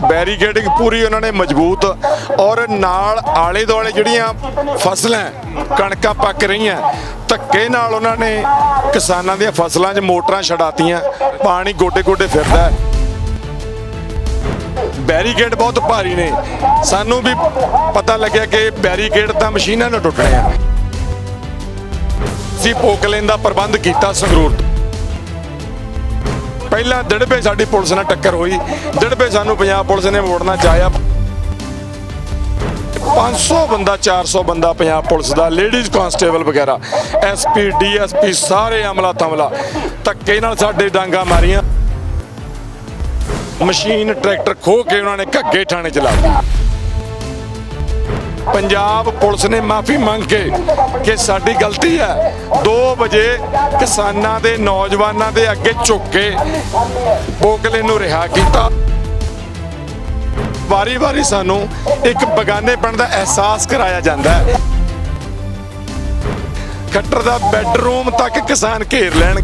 Barricading ਪੂਰੀ ਉਹਨਾਂ ਨੇ ਮਜ਼ਬੂਤ ਔਰ ਨਾਲ ਆਲੇ ਦੁਆਲੇ ਜਿਹੜੀਆਂ ਫਸਲਾਂ ਕਣਕਾਂ ਪੱਕ ਰਹੀਆਂ, ਧੱਕੇ ਨਾਲ ਉਹਨਾਂ ਨੇ ਕਿਸਾਨਾਂ ਦੀਆਂ ਫਸਲਾਂ 'ਚ ਮੋਟਰਾਂ ਛਡਾਤੀਆਂ, ਪਾਣੀ ਗੋਡੇ ਗੋਡੇ ਫਿਰਦਾ ਹੈ। ਬੈਰੀਕੇਡ ਬਹੁਤ ਭਾਰੀ ਨੇ। ਸਾਨੂੰ ਵੀ ਪਤਾ ਲੱਗਿਆ ਕਿ ਬੈਰੀਕੇਡ ਤਾਂ ਮਸ਼ੀਨਾਂ ਨਾਲ ਟੁੱਟਣੇ ਆ। ਸੀ ਪੋਕਲੇਨ ਦਾ ਪ੍ਰਬੰਧ ਕੀਤਾ ਸੰਗਰੂਰ ਤੋਂ। ਪਹਿਲਾਂ ਡੜਬੇ ਸਾਡੀ ਪੁਲਿਸ ਨਾਲ ਟੱਕਰ ਹੋਈ। ਡੜਬੇ ਸਾਨੂੰ ਪੰਜਾਬ ਪੁਲਿਸ ਨੇ ਮੋੜਨਾ ਚਾਹਿਆ 500 ਬੰਦਾ 400 ਬੰਦਾ ਪੰਜਾਬ ਪੁਲਿਸ ਦਾ, ਲੇਡੀਜ਼ ਕਾਂਸਟੇਬਲ ਵਗੈਰਾ ਐਸਪੀ ਡੀਐਸਪੀ ਸਾਰੇ ਅਮਲਾ ਤਮਲਾ ਧੱਕੇ ਨਾਲ ਸਾਡੇ ਡਾਂਗਾ ਮਾਰੀਆਂ। ਮਸ਼ੀਨ, ਟਰੈਕਟਰ ਖੋ ਕੇ ਉਹਨਾਂ ਨੇ ਘੱਗੇ ਥਾਣੇ ਚ ਲਾ ਦਿੱਤੀ। ਪੰਜਾਬ ਪੁਲਿਸ ਨੇ ਮਾਫੀ ਮੰਗ ਕੇ ਕਿ ਸਾਡੀ ਗਲਤੀ ਹੈ। 2 ਵਜੇ ਕਿਸਾਨਾਂ ਦੇ ਨੌਜਵਾਨਾਂ ਦੇ ਅੱਗੇ ਝੁੱਕ ਕੇ ਪੋਕਲੇ ਨੂੰ ਰਿਹਾ ਕੀਤਾ। ਵਾਰੀ-ਵਾਰੀ ਸਾਨੂੰ ਇੱਕ ਬਗਾਨੇਪਣ ਦਾ ਅਹਿਸਾਸ ਕਰਾਇਆ ਜਾਂਦਾ ਹੈ। ਖੱਟਰ ਦਾ ਬੈੱਡਰੂਮ ਤੱਕ ਕਿਸਾਨ ਘੇਰ ਲੈਣ।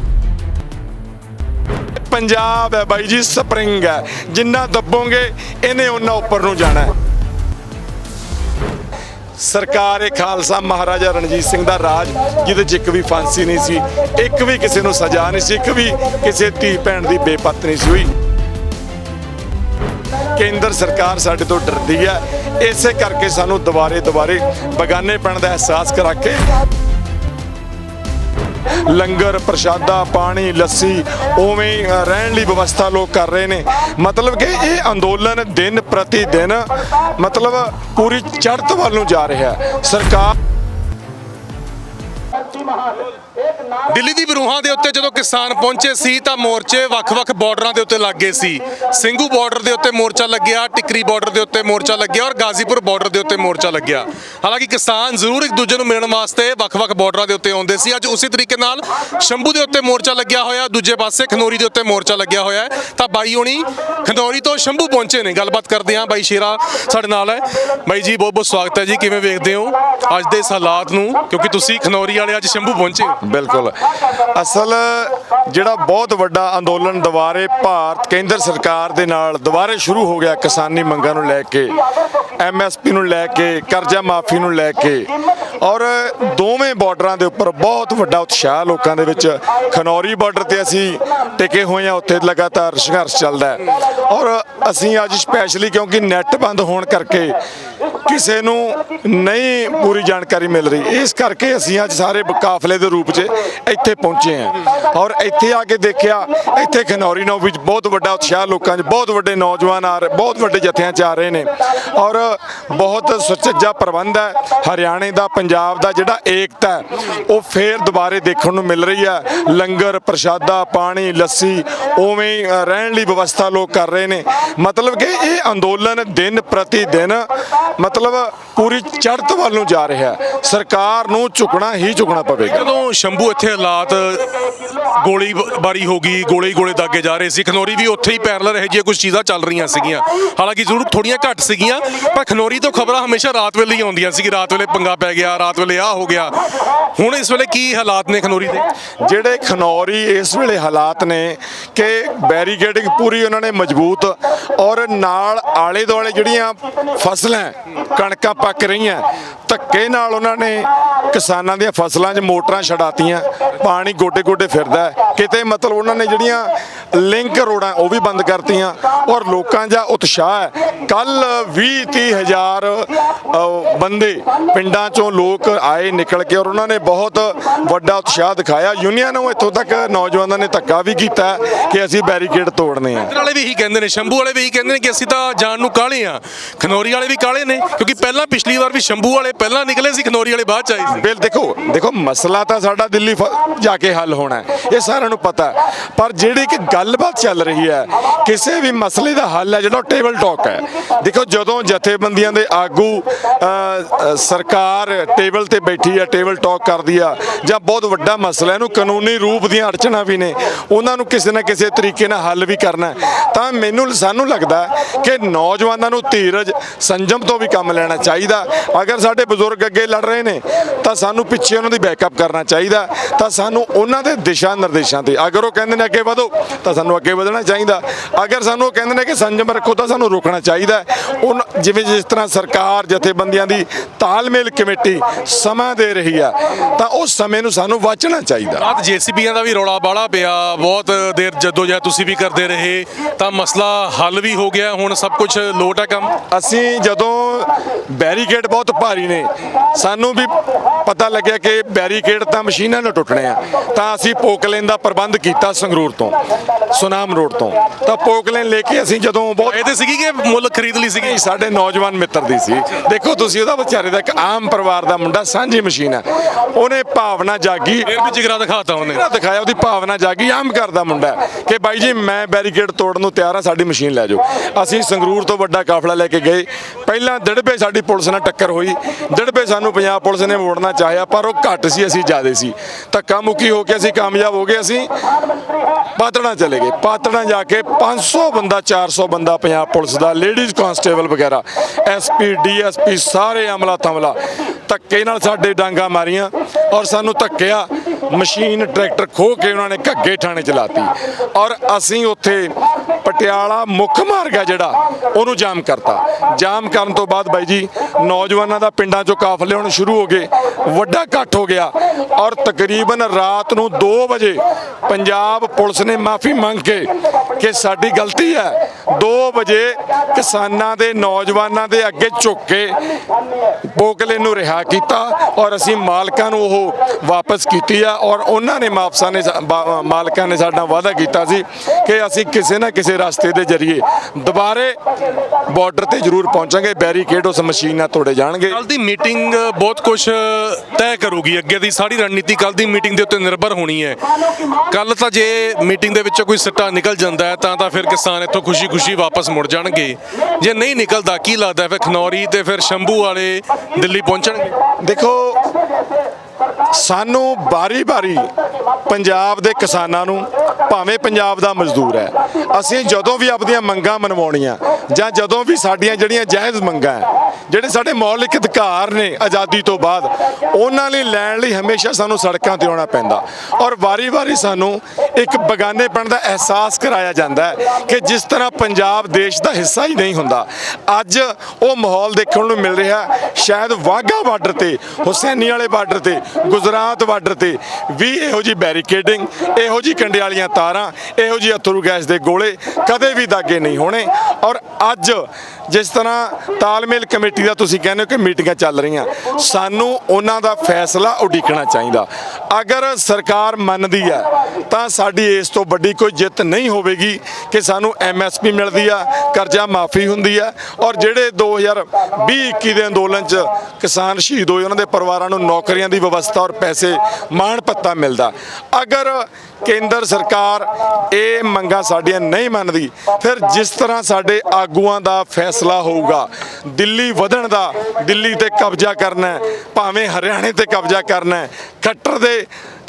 ਪੰਜਾਬ ਹੈ ਬਾਈ ਜੀ, ਸਪਰਿੰਗ ਹੈ। ਜਿੰਨਾ ਦੱਬੋਗੇ, ਇਹਨੇ ਉਹਨਾਂ ਉੱਪਰ ਨੂੰ ਜਾਣਾ ਹੈ। ਸਰਕਾਰ ਇਹ ਖਾਲਸਾ ਮਹਾਰਾਜਾ ਰਣਜੀਤ ਸਿੰਘ ਦਾ ਰਾਜ, ਜਿਹਦੇ 'ਚ ਇੱਕ ਵੀ ਫਾਂਸੀ ਨਹੀਂ ਸੀ, ਇੱਕ ਵੀ ਕਿਸੇ ਨੂੰ ਸਜ਼ਾ ਨਹੀਂ ਸੀ, ਇੱਕ ਵੀ ਕਿਸੇ ਧੀ ਭੈਣ ਦੀ ਬੇਪਤ ਨਹੀਂ ਸੀ ਹੋਈ। ਕੇਂਦਰ ਸਰਕਾਰ ਸਾਡੇ ਤੋਂ ਡਰਦੀ ਹੈ। ਇਸੇ ਕਰਕੇ ਸਾਨੂੰ ਦੁਬਾਰੇ ਦੁਬਾਰੇ ਬਗਾਨੇ ਪੈਣ ਦਾ ਅਹਿਸਾਸ ਕਰਾ ਕੇ ਲੰਗਰ, ਪ੍ਰਸ਼ਾਦਾ, ਪਾਣੀ, ਲੱਸੀ, ਉਵੇਂ ਰਹਿਣ ਲਈ ਵਿਵਸਥਾ ਲੋਕ ਕਰ ਰਹੇ ਨੇ। ਮਤਲਬ ਕਿ ਇਹ ਅੰਦੋਲਨ ਦਿਨ ਪ੍ਰਤੀ ਦਿਨ, ਮਤਲਬ ਪੂਰੀ ਚੜ੍ਹਤ ਵੱਲ ਨੂੰ ਜਾ ਰਿਹਾ ਹੈ। ਸਰਕਾਰ ਦਿੱਲੀ ਦੀ ਬਰੂਹਾਂ ਦੇ ਉੱਤੇ ਜਦੋਂ ਕਿਸਾਨ ਪਹੁੰਚੇ ਸੀ ਤਾਂ ਮੋਰਚੇ ਵੱਖ-ਵੱਖ ਬਾਰਡਰਾਂ ਦੇ ਉੱਤੇ ਲੱਗ ਗਏ ਸੀ। ਸਿੰਘੂ ਬਾਰਡਰ ਦੇ ਉੱਤੇ ਮੋਰਚਾ ਲੱਗਿਆ, ਟਿਕਰੀ ਬਾਰਡਰ ਦੇ ਉੱਤੇ ਮੋਰਚਾ ਲੱਗਿਆ ਔਰ ਗਾਜ਼ੀਪੁਰ ਬਾਰਡਰ ਦੇ ਉੱਤੇ ਮੋਰਚਾ ਲੱਗਿਆ। ਹਾਲਾਂਕਿ ਕਿਸਾਨ ਜ਼ਰੂਰ ਇੱਕ ਦੂਜੇ ਨੂੰ ਮਿਲਣ ਵਾਸਤੇ ਵੱਖ-ਵੱਖ ਬਾਰਡਰਾਂ ਦੇ ਉੱਤੇ ਆਉਂਦੇ ਸੀ। ਅੱਜ ਉਸੇ ਤਰੀਕੇ ਨਾਲ ਸ਼ੰਭੂ ਦੇ ਉੱਤੇ ਮੋਰਚਾ ਲੱਗਿਆ ਹੋਇਆ, ਦੂਜੇ ਪਾਸੇ ਖਨੌਰੀ ਦੇ ਉੱਤੇ ਮੋਰਚਾ ਲੱਗਿਆ ਹੋਇਆ ਤਾਂ ਬਾਈ ਹੋਣੀ ਖਨੌਰੀ ਤੋਂ ਸ਼ੰਭੂ ਪਹੁੰਚੇ ਨੇ। ਗੱਲਬਾਤ ਕਰਦੇ ਹਾਂ ਬਾਈ ਸ਼ੇਰਾ ਸਾਡੇ ਨਾਲ ਹੈ। ਬਾਈ ਜੀ, ਬਹੁਤ ਬਹੁਤ ਸਵਾਗਤ ਹੈ ਜੀ। ਕਿਵੇਂ ਵੇਖਦੇ ਹੋ ਅੱਜ ਦੇ ਇਸ ਹਾਲਾਤ ਨੂੰ? ਕਿਉਂਕਿ ਤੁਸੀਂ ਖਨੌਰੀ ਵਾਲੇ ਅੱਜ ਸ਼ੰਭੂ ਪਹੁੰਚੇ ਹੋ। ਬਿਲਕੁਲ। ਅਸਲ ਜਿਹੜਾ ਬਹੁਤ ਵੱਡਾ ਅੰਦੋਲਨ ਦੁਬਾਰੇ ਭਾਰਤ, ਕੇਂਦਰ ਸਰਕਾਰ ਦੇ ਨਾਲ ਦੁਬਾਰੇ ਸ਼ੁਰੂ ਹੋ ਗਿਆ ਕਿਸਾਨੀ ਮੰਗਾਂ ਨੂੰ ਲੈ ਕੇ ਐਮਐਸਪੀ ਨੂੰ ਲੈ ਕੇ, ਕਰਜ਼ਾ ਮਾਫੀ ਨੂੰ ਲੈ ਕੇ। ਔਰ ਦੋਵੇਂ ਬਾਰਡਰਾਂ ਦੇ ਉੱਪਰ ਬਹੁਤ ਵੱਡਾ ਉਤਸ਼ਾਹ ਲੋਕਾਂ ਦੇ ਵਿੱਚ। ਖਨੌਰੀ ਬਾਰਡਰ ਤੇ ਅਸੀਂ ਟਿਕੇ ਹੋਏ ਹਾਂ, ਉੱਥੇ ਲਗਾਤਾਰ ਸੰਘਰਸ਼ ਚੱਲਦਾ ਔਰ ਅਸੀਂ ਅੱਜ ਸਪੈਸ਼ਲੀ ਕਿਉਂਕਿ ਨੈੱਟ ਬੰਦ ਹੋਣ ਕਰਕੇ ਕਿਸੇ ਨੂੰ ਨਹੀਂ ਪੂਰੀ ਜਾਣਕਾਰੀ ਮਿਲ ਰਹੀ। ਇਸ ਕਰਕੇ ਅਸੀਂ ਅੱਜ ਸਾਰੇ ਕਾਫਲੇ ਦੇ ਰੂਪ 'ਚ ਇੱਥੇ ਪਹੁੰਚੇ ਹਾਂ। ਔਰ ਇੱਥੇ ਆ ਕੇ ਦੇਖਿਆ ਇੱਥੇ ਖਨੌਰੀ ਨੌ ਵਿੱਚ ਬਹੁਤ ਵੱਡਾ ਉਤਸ਼ਾਹ ਲੋਕਾਂ 'ਚ ਬਹੁਤ ਵੱਡੇ ਨੌਜਵਾਨ ਆ ਰਹੇ ਬਹੁਤ ਵੱਡੇ ਜਥਿਆਂ 'ਚ ਆ ਰਹੇ ਨੇ। ਔਰ ਬਹੁਤ ਸੁਚੱਜਾ ਪ੍ਰਬੰਧ ਹੈ। ਹਰਿਆਣੇ ਦਾ ਪੰਜਾਬ ਦਾ ਜਿਹੜਾ ਏਕਤਾ ਹੈ, ਉਹ ਫੇਰ ਦੁਬਾਰੇ ਦੇਖਣ ਨੂੰ ਮਿਲ ਰਹੀ ਹੈ। ਲੰਗਰ ਪ੍ਰਸ਼ਾਦਾ ਪਾਣੀ ਲੱਸੀ ਉਵੇਂ ਰਹਿਣ ਲਈ ਵਿਵਸਥਾ ਲੋਕ ਕਰ ਰਹੇ ਨੇ। ਮਤਲਬ ਕਿ ਇਹ ਅੰਦੋਲਨ ਦਿਨ ਪ੍ਰਤੀ ਦਿਨ ਮਤਲਬ ਪੂਰੀ ਚੜ੍ਹਤ ਵੱਲ ਨੂੰ ਜਾ ਰਿਹਾ ਹੈ। ਸਰਕਾਰ ਨੂੰ ਝੁਕਣਾ ਹੀ ਝੁਕਣਾ ਪਵੇਗਾ। ਜਦੋਂ ਸ਼ੰਭੂ ਇੱਥੇ ਹਾਲਾਤ ਗੋਲੀ ਬਾਰੀ ਹੋ ਗਈ ਗੋਲੇ ਗੋਲੇ ਦਾਗੇ ਜਾ ਰਹੇ ਸੀ ਖਨੌਰੀ ਵੀ ਉੱਥੇ ਹੀ ਪੈਰਲਰ ਇਹ ਜਿਹੀਆਂ ਕੁਝ ਚੀਜ਼ਾਂ ਚੱਲ ਰਹੀਆਂ ਸੀਗੀਆਂ। ਹਾਲਾਂਕਿ ਜ਼ਰੂਰ ਥੋੜੀਆਂ ਘੱਟ ਸੀਗੀਆਂ ਪਰ ਖਨੌਰੀ ਤੋਂ ਖਬਰਾਂ ਹਮੇਸ਼ਾ ਰਾਤ ਵੇਲੇ ਹੀ ਆਉਂਦੀਆਂ ਸੀ ਕਿ ਰਾਤ ਵੇਲੇ ਪੰਗਾ ਪੈ ਗਿਆ ਰਾਤ ਵੇਲੇ ਆਹ ਹੋ ਗਿਆ। ਹੁਣ ਇਸ ਵੇਲੇ ਕੀ ਹਾਲਾਤ ਨੇ ਖਨੌਰੀ ਦੇ? ਜਿਹੜੇ ਖਨੌਰੀ ਇਸ ਵੇਲੇ ਹਾਲਾਤ ਨੇ ਕਿ ਬੈਰੀਕੇਡਿੰਗ ਪੂਰੀ ਉਹਨਾਂ ਨੇ ਮਜ਼ਬੂਤ ਔਰ ਨਾਲ ਆਲੇ ਦੁਆਲੇ ਜਿਹੜੀਆਂ ਫਸਲਾਂ ਕਣਕਾਂ ਪੱਕ ਰਹੀਆਂ। ਧੱਕੇ ਨਾਲ ਉਹਨਾਂ ਨੇ ਕਿਸਾਨਾਂ ਦੀਆਂ ਫਸਲਾਂ 'ਚ ਮੋਟਰਾਂ ਛਡਾਤੀਆਂ। ਪਾਣੀ ਗੋਡੇ ਗੋਡੇ ਫਿਰਦਾ ਕਿਤੇ ਮਤਲਬ ਉਹਨਾਂ ਨੇ ਜਿਹੜੀਆਂ ਲਿੰਕ ਰੋਡਾਂ ਉਹ ਵੀ ਬੰਦ ਕਰਤੀਆਂ। ਔਰ ਲੋਕਾਂ ਦਾ ਉਤਸ਼ਾਹ ਹੈ। ਕੱਲ 20 30 ਹਜ਼ਾਰ ਬੰਦੇ ਪਿੰਡਾਂ ਚੋਂ ਲੋਕ ਆਏ ਨਿਕਲ ਕੇ ਔਰ ਉਹਨਾਂ ਨੇ ਬਹੁਤ ਵੱਡਾ ਉਤਸ਼ਾਹ ਦਿਖਾਇਆ। ਯੂਨੀਅਨ ਨੂੰ ਇੱਥੋਂ ਤੱਕ ਨੌਜਵਾਨਾਂ ਨੇ ਧੱਕਾ ਵੀ ਕੀਤਾ ਕਿ ਅਸੀਂ ਬੈਰੀਕੇਡ ਤੋੜਨੇ ਆ। ਵਾਲੇ ਵੀ ਇਹੀ ਕਹਿੰਦੇ ਨੇ, ਸ਼ੰਭੂ ਵਾਲੇ ਵੀ ਇਹੀ ਕਹਿੰਦੇ ਨੇ ਕਿ ਅਸੀਂ ਤਾਂ ਜਾਣ ਨੂੰ ਕਾਲੇ ਆ। ਖਨੌਰੀ ਵਾਲੇ ਵੀ ਕਾਲੇ ਨੇ, ਕਿਉਂਕਿ ਪਹਿਲਾਂ ਪਿਛਲੀ ਵਾਰ ਵੀ ਸ਼ੰਭੂ ਵਾਲੇ ਪਹਿਲਾਂ ਨਿਕਲੇ ਸੀ, ਖਨੌਰੀ ਵਾਲੇ ਬਾਅਦ ਚ ਆਏ ਸੀ। ਬਿਲ ਦੇਖੋ ਦੇਖੋ, ਮਸਲਾ ਤਾਂ ਸਾਡਾ ਦਿੱਲੀ ਫ- ਜਾ ਕੇ ਹੱਲ ਹੋਣਾ ਹੈ। ਇਹ ਸਾਰਿਆਂ ਨੂੰ ਪਤਾ ਹੈ। ਪਰ ਜਿਹੜੀ ਕਿ ਗੱਲਬਾਤ ਚੱਲ ਰਹੀ ਹੈ ਕਿਸੇ ਵੀ ਮਸਲੇ ਦਾ ਹੱਲ ਹੈ, ਜਿਹੜਾ ਟੇਬਲ ਟਾਕ ਹੈ। ਦੇਖੋ, ਜਦੋਂ ਜਥੇਬੰਦੀਆਂ ਦੇ ਆਗੂ ਸਰਕਾਰ ਟੇਬਲ ਤੇ ਬੈਠੀ ਆ ਟੇਬਲ ਟਾਕ ਕਰਦੀ ਆ, ਜਾਂ ਬਹੁਤ ਵੱਡਾ ਮਸਲਾ ਇਹਨੂੰ ਕਾਨੂੰਨੀ ਰੂਪ ਦੀਆਂ ਅੜਚਣਾ ਵੀ ਨੇ, ਉਹਨਾਂ ਨੂੰ ਕਿਸੇ ਨਾ ਕਿਸੇ ਤਰੀਕੇ ਨਾਲ ਹੱਲ ਵੀ ਕਰਨਾ ਤਾਂ ਮੈਨੂੰ, ਸਾਨੂੰ ਲੱਗਦਾ ਕਿ ਨੌਜਵਾਨਾਂ ਨੂੰ ਧੀਰਜ, ਸੰਜਮ ਤੋਂ ਵੀ ਕੰਮ ਲੈਣਾ ਚਾਹੀਦਾ। ਅਗਰ ਸਾਡੇ ਬਜ਼ੁਰਗ ਅੱਗੇ ਲੜ ਰਹੇ ਨੇ, ਤਾਂ ਸਾਨੂੰ ਪਿੱਛੇ ਉਹਨਾਂ ਦੀ ਬੈਕਅਪ ਕਰਨਾ ਚਾਹੀਦਾ। ਤਾਂ ਸਾਨੂੰ ਉਹਨਾਂ ਦੇ ਦਿਸ਼ਾ ਨਿਰਦੇਸ਼ਾਂ ਤੇ, ਅਗਰ ਉਹ ਕਹਿੰਦੇ ਨੇ ਅੱਗੇ ਵਧੋ, ਤਾਂ ਸਾਨੂੰ ਅੱਗੇ ਵਧਣਾ ਚਾਹੀਦਾ। ਅਗਰ ਸਾਨੂੰ ਉਹ ਕਹਿੰਦੇ ਨੇ ਕਿ ਸੰਜਮ ਰੱਖੋ ਤਾਂ ਸਾਨੂੰ ਰੋਕਣਾ ਚਾਹੀਦਾ ਹੈ। ਉਨ ਜਿਵੇਂ ਜਿਸ ਤਰ੍ਹਾਂ ਸਰਕਾਰ ਜਥੇਬੰਦੀਆਂ ਦੀ ਤਾਲਮੇਲ ਕਮੇਟੀ ਸਮਾਂ ਦੇ ਰਹੀ ਆ ਤਾਂ ਉਸ ਸਮੇਂ ਨੂੰ ਸਾਨੂੰ ਵਾਚਣਾ ਚਾਹੀਦਾ ਰਾਤ ਜੀਸੀਬੀਆਂ ਦਾ ਵੀ ਰੌਲਾ ਬਾਲਾ ਪਿਆ ਬਹੁਤ ਦੇਰ ਜਦੋਂ ਜਾਂ ਤੁਸੀਂ ਵੀ ਕਰਦੇ ਰਹੇ ਤਾਂ ਮਸਲਾ ਹੱਲ ਵੀ ਹੋ ਗਿਆ ਹੁਣ ਸਭ ਕੁਝ ਲੋਟ ਹੈ ਕੰਮ ਅਸੀਂ ਜਦੋਂ ਬੈਰੀਕੇਡ ਬਹੁਤ ਭਾਰੀ ਨੇ ਸਾਨੂੰ ਵੀ ਪਤਾ ਲੱਗਿਆ ਕਿ ਬੈਰੀਕੇਡ ਤਾਂ ਮਸ਼ੀਨਾਂ ਨਾਲ ਟੁੱਟਣੇ ਆ ਤਾਂ ਅਸੀਂ ਪੋਕਲੇਨ ਦਾ ਪ੍ਰਬੰਧ ਕੀਤਾ ਸੰਗਰੂਰ ਤੋਂ ਸੁਨਾਮ ਰੋਡ ਤੋਂ ਤਾਂ ਪੋਕਲੇਨ ਲੈ ਕੇ ਅਸੀਂ ਜਦੋਂ ਬਹੁਤ ਇਹ ਤੇ ਸੀਗੀ ਕਿ ਮੁੱਲ ਖਰੀਦ ਲਈ ਸੀਗੀ? ਸਾਡੇ ਨੌਜਵਾਨ ਮਿੱਤਰ ਦੀ ਸੀ। ਦੇਖੋ ਤੁਸੀਂ ਉਹਦਾ ਵਿਚਾਰੇ ਦਾ ਇੱਕ ਆਮ ਪਰਿਵਾਰ ਦਾ ਮੁੰਡਾ ਸਾਂਝੀ ਮਸ਼ੀਨ ਹੈ। ਉਹਨੇ ਭਾਵਨਾ ਜਾਗੀ। ਫਿਰ ਵੀ ਜਿਗਰਾ ਦਿਖਾਤਾ ਉਹਨੇ। ਦਿਖਾਇਆ ਉਹਦੀ ਭਾਵਨਾ ਜਾਗੀ। ਆਮ ਕਰਦਾ ਮੁੰਡਾ ਹੈ ਕਿ ਬਾਈ ਜੀ ਮੈਂ ਬੈਰੀਕੇਡ ਤੋੜਨ ਨੂੰ ਤਿਆਰ ਹਾਂ ਸਾਡੀ ਮਸ਼ੀਨ ਲੈ ਜਾਓ। ਅਸੀਂ ਸੰਗਰੂਰ ਤੋਂ ਵੱਡਾ ਕਾਫਲਾ ਲੈ ਕੇ ਗਏ। ਪਹਿਲਾਂ ਡੜਬੇ ਸਾਡੀ ਪੁਲਿਸ ਨਾਲ ਟੱਕਰ ਹੋਈ। ਡੜਬੇ ਸਾਨੂੰ ਪੰਜਾਬ ਪੁਲਿਸ ਨੇ ਮੋੜਨਾ ਚਾਹਿਆ ਪਰ ਉਹ ਘੱਟ ਸੀ ਅਸੀਂ ਜ਼ਿਆਦੇ ਸੀ। ਧੱਕਾ ਮੁੱਕੀ ਹੋ ਕੇ ਅਸੀਂ ਕਾਮਯਾਬ ਹੋ ਗਏ ਅਸੀਂ। ਪਾਤੜਾ ਚਲੇ ਗਏ। ਪਾਤੜਾ ਜਾ ਕੇ 500 ਬੰਦਾ 400 ਬੰਦਾ ਪੰਜਾਬ ਪੁਲਿਸ ਦਾ, ਲੇਡੀਜ਼ ਕਾਂਸਟੇਬਲ ਵਗੈਰਾ ਐਸਪੀ ਡੀਐਸਪੀ ਸਾਰੇ ਅਮਲਾ ਤਮਲਾ ਧੱਕੇ ਨਾਲ ਸਾਡੇ ਡਾਂਗਾ ਮਾਰੀਆਂ ਔਰ ਸਾਨੂੰ ਧੱਕਿਆ। ਮਸ਼ੀਨ, ਟਰੈਕਟਰ ਖੋਹ ਕੇ ਉਹਨਾਂ ਨੇ ਘੱਗੇ ਥਾਣੇ ਚਲਾਤੀ ਔਰ ਅਸੀਂ ਉੱਥੇ ਪਟਿਆਲਾ ਮੁੱਖ ਮਾਰਗ ਹੈ ਜਿਹੜਾ, ਉਹਨੂੰ ਜਾਮ ਕਰਤਾ। ਜਾਮ ਕਰਨ ਤੋਂ ਬਾਅਦ ਬਾਈ ਜੀ, ਨੌਜਵਾਨਾਂ ਦਾ ਪਿੰਡਾਂ ਚੋਂ ਕਾਫਲੇ ਹੁਣ ਸ਼ੁਰੂ ਹੋ ਗਏ। ਵੱਡਾ ਇਕੱਠ ਹੋ ਗਿਆ ਔਰ ਤਕਰੀਬਨ ਰਾਤ ਨੂੰ 2 ਵਜੇ ਪੰਜਾਬ ਪੁਲਿਸ ਨੇ ਮਾਫੀ ਮੰਗ ਕੇ ਕਿ ਸਾਡੀ ਗਲਤੀ ਹੈ। 2 ਵਜੇ ਕਿਸਾਨਾਂ ਦੇ, ਨੌਜਵਾਨਾਂ ਦੇ ਅੱਗੇ ਝੁੱਕ ਕੇ ਪੋਕਲੇ ਨੂੰ ਰਿਹਾ ਕੀਤਾ ਔਰ ਅਸੀਂ ਮਾਲਕਾਂ ਨੂੰ ਉਹ ਵਾਪਸ ਕੀਤੀ ਆ ਔਰ ਉਹਨਾਂ ਨੇ ਮਾਪਸਾ ਨੇ ਮਾਲਕਾਂ ਨੇ ਸਾਡਾ ਵਾਅਦਾ ਕੀਤਾ ਸੀ ਕਿ ਅਸੀਂ ਕਿਸੇ ਨਾ ਕਿਸੇ ਰਸਤੇ ਦੇ ਜ਼ਰੀਏ ਦੁਬਾਰੇ ਬਾਰਡਰ ਤੇ ਜ਼ਰੂਰ ਪਹੁੰਚਾਂਗੇ। ਬੈਰੀਕੇਡ ਉਸ ਮਸ਼ੀਨ ਨਾਲ ਤੋੜੇ ਜਾਣਗੇ। ਕੱਲ ਦੀ ਮੀਟਿੰਗ ਬਹੁਤ ਕੁਝ ਤੈਅ ਕਰੂਗੀ। ਅੱਗੇ ਦੀ ਸਾਰੀ ਰਣਨੀਤੀ ਕੱਲ ਦੀ ਮੀਟਿੰਗ ਦੇ ਉੱਤੇ ਨਿਰਭਰ ਹੋਣੀ ਹੈ। ਕੱਲ ਤਾਂ ਜੇ ਮੀਟਿੰਗ ਦੇ ਵਿੱਚੋਂ ਕੋਈ ਸਿੱਟਾ ਨਿਕਲ ਜਾਂਦਾ ਹੈ ਤਾਂ ਤਾਂ ਫਿਰ ਕਿਸਾਨ ਇੱਥੋਂ ਖੁਸ਼ੀ-ਖੁਸ਼ੀ ਵਾਪਸ ਮੁੜ ਜਾਣਗੇ। ਜੇ ਨਹੀਂ ਨਿਕਲਦਾ ਕੀ ਲੱਗਦਾ ਫਿਰ ਖਨੌਰੀ ਤੇ ਫਿਰ ਸ਼ੰਭੂ ਵਾਲੇ ਦਿੱਲੀ ਪਹੁੰਚਣਗੇ। ਦੇਖੋ ਸਾਨੂੰ ਬਾਰੀ-ਬਾਰੀ ਪੰਜਾਬ ਦੇ ਕਿਸਾਨਾਂ ਨੂੰ, ਭਾਵੇਂ ਪੰਜਾਬ ਦਾ ਮਜ਼ਦੂਰ ਹੈ, ਅਸੀਂ ਜਦੋਂ ਵੀ ਆਪਣੀਆਂ ਮੰਗਾਂ ਮਨਵਾਉਣੀਆਂ ਜਾਂ ਜਦੋਂ ਵੀ ਸਾਡੀਆਂ ਜਿਹੜੀਆਂ ਜਾਇਜ਼ ਮੰਗਾਂ ਹੈ ਜਿਹੜੇ ਸਾਡੇ ਮੌਲਿਕ ਅਧਿਕਾਰ ਨੇ ਆਜ਼ਾਦੀ ਤੋਂ ਬਾਅਦ, ਉਹਨਾਂ ਲਈ ਲੈਣ ਲਈ ਹਮੇਸ਼ਾ ਸਾਨੂੰ ਸੜਕਾਂ ਤੇ ਆਉਣਾ ਪੈਂਦਾ। ਔਰ ਵਾਰੀ-ਵਾਰੀ ਸਾਨੂੰ ਇੱਕ ਬਗਾਨੇਪਣ ਦਾ ਅਹਿਸਾਸ ਕਰਾਇਆ ਜਾਂਦਾ ਹੈ ਕਿ ਜਿਸ ਤਰ੍ਹਾਂ ਪੰਜਾਬ ਦੇਸ਼ ਦਾ ਹਿੱਸਾ ਹੀ ਨਹੀਂ ਹੁੰਦਾ, ਅੱਜ ਉਹ ਮਾਹੌਲ ਦੇਖਣ ਨੂੰ ਮਿਲ ਰਿਹਾ ਸ਼ਾਇਦ ਵਾਹਗਾ ਬਾਰਡਰ ਤੇ, ਹੁਸੈਨੀ ਵਾਲੇ ਬਾਰਡਰ ਤੇ, ਗੁਜਰਾਤ ਬਾਰਡਰ ਤੇ ਵੀ ਇਹੋ ਜੀ ਬੈਰੀਕੇਡਿੰਗ, ਇਹੋ ਜੀ ਕੰਡੇ ਵਾਲੀਆਂ ਤਾਰਾਂ, ਇਹੋ ਜੀ ਅਥਰੂ ਗੈਸ ਦੇ ਗੋਲੇ ਕਦੇ ਵੀ ਦਾਗੇ ਨਹੀਂ ਹੋਣੇ। ਔਰ ਅੱਜ ਜਿਸ ਤਰ੍ਹਾਂ ਤਾਲਮੇਲ ਕਮੇਟੀ ਦਾ ਤੁਸੀਂ ਕਹਿੰਦੇ ਹੋ ਕਿ ਮੀਟਿੰਗਾਂ ਚੱਲ ਰਹੀਆਂ। ਸਾਨੂੰ ਉਹਨਾਂ ਦਾ ਫੈਸਲਾ ਉਡੀਕਣਾ ਚਾਹੀਦਾ। ਅਗਰ ਸਰਕਾਰ ਮੰਨਦੀ ਹੈ ਤਾਂ ਸਾਡੀ ਇਸ ਤੋਂ ਵੱਡੀ ਕੋਈ ਜਿੱਤ ਨਹੀਂ ਹੋਵੇਗੀ ਕਿ ਸਾਨੂੰ ਐਮਐਸਪੀ ਮਿਲਦੀ ਆ, ਕਰਜ਼ਾ ਮਾਫੀ ਹੁੰਦੀ ਆ, ਔਰ ਜਿਹੜੇ 2020-21 ਦੇ ਅੰਦੋਲਨ 'ਚ ਕਿਸਾਨ ਸ਼ਹੀਦ ਹੋਏ, ਉਹਨਾਂ ਦੇ ਪਰਿਵਾਰਾਂ ਨੂੰ ਨੌਕਰੀਆਂ ਦੀ ਵਿਵਸਥਾ ਔਰ ਪੈਸੇ ਮਾਣ ਪੱਤਾ ਮਿਲਦਾ। ਅਗਰ ਕੇਂਦਰ ਸਰਕਾਰ ਇਹ ਮੰਗਾਂ ਸਾਡੀਆਂ ਨਹੀਂ ਮੰਨਦੀ, ਫਿਰ ਜਿਸ ਤਰ੍ਹਾਂ ਸਾਡੇ ਆਗੂਆਂ ਦਾ ਫੈਸਲਾ ਹੋਊਗਾ, ਦਿੱਲੀ ਵਧਣ ਦਾ ਦਿੱਲੀ ਤੇ ਕਬਜ਼ਾ ਕਰਨਾ ਭਾਵੇਂ ਹਰਿਆਣੇ ਤੇ ਕਬਜ਼ਾ ਕਰਨਾ ਖੱਟਰ ਦੇ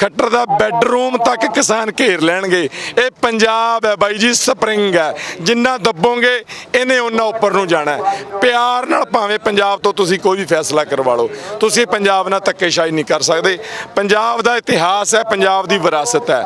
ਖੱਟਰ ਦਾ ਬੈੱਡਰੂਮ ਤੱਕ ਕਿਸਾਨ ਘੇਰ ਲੈਣਗੇ। ਇਹ ਪੰਜਾਬ ਹੈ ਬਾਈ ਜੀ, ਸਪਰਿੰਗ ਹੈ। ਜਿੰਨਾ ਦੱਬੋਗੇ, ਇਹਨੇ ਉਹਨਾਂ ਉੱਪਰ ਨੂੰ ਜਾਣਾ ਪਿਆਰ ਨਾਲ ਭਾਵੇਂ ਪੰਜਾਬ ਤੋਂ ਤੁਸੀਂ ਕੋਈ ਵੀ ਫੈਸਲਾ ਕਰਵਾ ਲਓ। ਤੁਸੀਂ ਪੰਜਾਬ ਨਾਲ ਧੱਕੇਸ਼ਾਹੀ ਨਹੀਂ ਕਰ ਸਕਦੇ। ਪੰਜਾਬ ਦਾ ਇਤਿਹਾਸ ਹੈ, ਪੰਜਾਬ ਦੀ ਵਿਰਾਸਤ ਹੈ।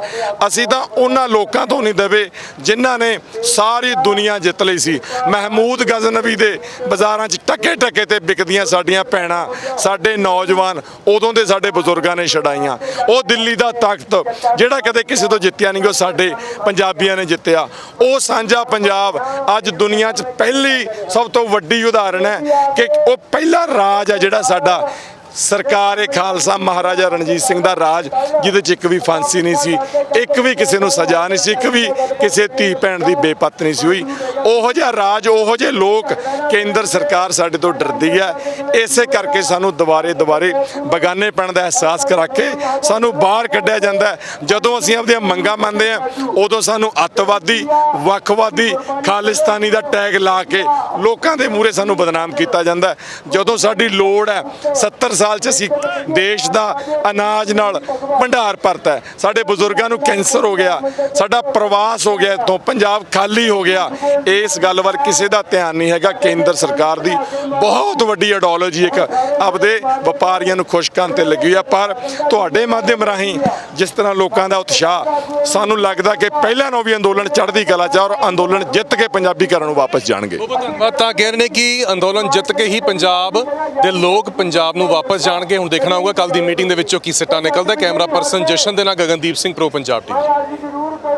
ਅਸੀਂ ਤਾਂ ਉਹਨਾਂ ਲੋਕਾਂ ਤੋਂ ਨਹੀਂ ਦਵੇ ਜਿਨ੍ਹਾਂ ਨੇ ਸਾਰੀ ਦੁਨੀਆ ਜਿੱਤ ਲਈ ਸੀ। ਮਹਿਮੂਦ ਗਜ਼ਨਵੀ ਦੇ ਬਾਜ਼ਾਰਾਂ 'ਚ ਟੱਕੇ ਟੱਕੇ ਤੇ ਵਿਕਦੀਆਂ ਸਾਡੀਆਂ ਭੈਣਾਂ, ਸਾਡੇ ਨੌਜਵਾਨ, ਉਦੋਂ ਦੇ ਸਾਡੇ ਬਜ਼ੁਰਗਾਂ ਨੇ ਛਡਾਈਆਂ। ਉਹ ਦਿੱਲੀ ਦਾ ਤਖਤ ਜਿਹੜਾ ਕਦੇ ਕਿਸੇ ਤੋਂ ਜਿੱਤਿਆ ਨਹੀਂ ਉਹ ਸਾਡੇ ਪੰਜਾਬੀਆਂ ਨੇ ਜਿੱਤਿਆ। ਉਹ ਸਾਂਝਾ ਪੰਜਾਬ ਅੱਜ ਦੁਨੀਆ 'ਚ ਪਹਿਲੀ, ਸਭ ਤੋਂ ਵੱਡੀ ਉਦਾਹਰਣ ਹੈ ਕਿ ਉਹ ਪਹਿਲਾ ਰਾਜ ਹੈ ਜਿਹੜਾ ਸਾਡਾ ਸਰਕਾਰ ਇਹ ਖਾਲਸਾ, ਮਹਾਰਾਜਾ ਰਣਜੀਤ ਸਿੰਘ ਦਾ ਰਾਜ, ਜਿਹਦੇ 'ਚ ਇੱਕ ਵੀ ਫਾਂਸੀ ਨਹੀਂ ਸੀ, ਇੱਕ ਵੀ ਕਿਸੇ ਨੂੰ ਸਜ਼ਾ ਨਹੀਂ ਸੀ, ਇੱਕ ਵੀ ਕਿਸੇ ਧੀ ਭੈਣ ਦੀ ਬੇਪਤ ਨਹੀਂ ਸੀ ਹੋਈ। ਉਹੋ ਜਿਹਾ ਰਾਜ, ਉਹੋ ਜਿਹੇ ਲੋਕ ਕੇਂਦਰ ਸਰਕਾਰ ਸਾਡੇ ਤੋਂ ਡਰਦੀ ਹੈ। ਇਸੇ ਕਰਕੇ ਸਾਨੂੰ ਦੁਬਾਰੇ ਦੁਬਾਰੇ ਬਗਾਨੇ ਪੈਣ ਦਾ ਅਹਿਸਾਸ ਕਰਾ ਕੇ ਸਾਨੂੰ ਬਾਹਰ ਕੱਢਿਆ ਜਾਂਦਾ ਜਦੋਂ ਅਸੀਂ ਆਪਣੀਆਂ ਮੰਗਾਂ ਮੰਨਦੇ ਆ ਉਦੋਂ ਸਾਨੂੰ ਅੱਤਵਾਦੀ, ਵੱਖਵਾਦੀ, ਖਾਲਿਸਤਾਨੀ ਦਾ ਟੈਗ ਲਾ ਕੇ ਲੋਕਾਂ ਦੇ ਮੂਹਰੇ ਸਾਨੂੰ ਬਦਨਾਮ ਕੀਤਾ ਜਾਂਦਾ ਜਦੋਂ ਸਾਡੀ ਲੋੜ ਹੈ 70 ਸਾਲ ਚ ਅਸੀਂ ਦੇਸ਼ ਦਾ ਅਨਾਜ ਨਾਲ ਭੰਡਾਰ ਭਰਤਾ ਸਾਡੇ ਬਜ਼ੁਰਗਾਂ ਨੂੰ ਕੈਂਸਰ ਹੋ ਗਿਆ, ਸਾਡਾ ਪ੍ਰਵਾਸ ਹੋ ਗਿਆ, ਇੱਥੋਂ ਪੰਜਾਬ ਖਾਲੀ ਹੋ ਗਿਆ। ਇਸ ਗੱਲ ਵੱਲ ਕਿਸੇ ਦਾ ਧਿਆਨ ਨਹੀਂ ਹੈਗਾ। ਕੇਂਦਰ ਸਰਕਾਰ ਦੀ ਬਹੁਤ ਵੱਡੀ ਆਡੋਲੋਜੀ ਇੱਕ ਆਪਦੇ ਵਪਾਰੀਆਂ ਨੂੰ ਖੁਸ਼ ਕਰਨ ਤੇ ਲੱਗੀ ਆ। ਪਰ ਤੁਹਾਡੇ ਮਾਧਿਅਮ ਰਾਹੀਂ ਜਿਸ ਤਰ੍ਹਾਂ ਲੋਕਾਂ ਦਾ ਉਤਸ਼ਾਹ, ਸਾਨੂੰ ਲੱਗਦਾ ਕਿ ਪਹਿਲਾਂ ਨੂੰ ਵੀ ਅੰਦੋਲਨ ਚੜ੍ਹਦੀ ਕਲਾ ਚ ਔਰ ਅੰਦੋਲਨ ਜਿੱਤ ਕੇ ਪੰਜਾਬੀ ਘਰਾਂ ਨੂੰ ਵਾਪਸ ਜਾਣਗੇ। ਧੰਨਵਾਦ। ਤਾਂ ਕਹਿ ਰਹੇ ਨੇ ਕਿ ਅੰਦੋਲਨ ਜਿੱਤ ਕੇ ਹੀ ਪੰਜਾਬ ਦੇ ਲੋਕ ਪੰਜਾਬ ਨੂੰ ਵਾਪਸ ਜਾਣਗੇ। ਹੁਣ ਦੇਖਣਾ ਹੋਊਗਾ ਕੱਲ ਦੀ ਮੀਟਿੰਗ ਦੇ ਵਿੱਚੋਂ ਕੀ ਸਿੱਟਾ ਨਿਕਲਦਾ। ਕੈਮਰਾ ਪਰਸਨ ਜਸ਼ਨ ਦੇ ਨਾਲ ਗਗਨਦੀਪ ਸਿੰਘ, ਪ੍ਰੋ ਪੰਜਾਬ ਟੀਵੀ।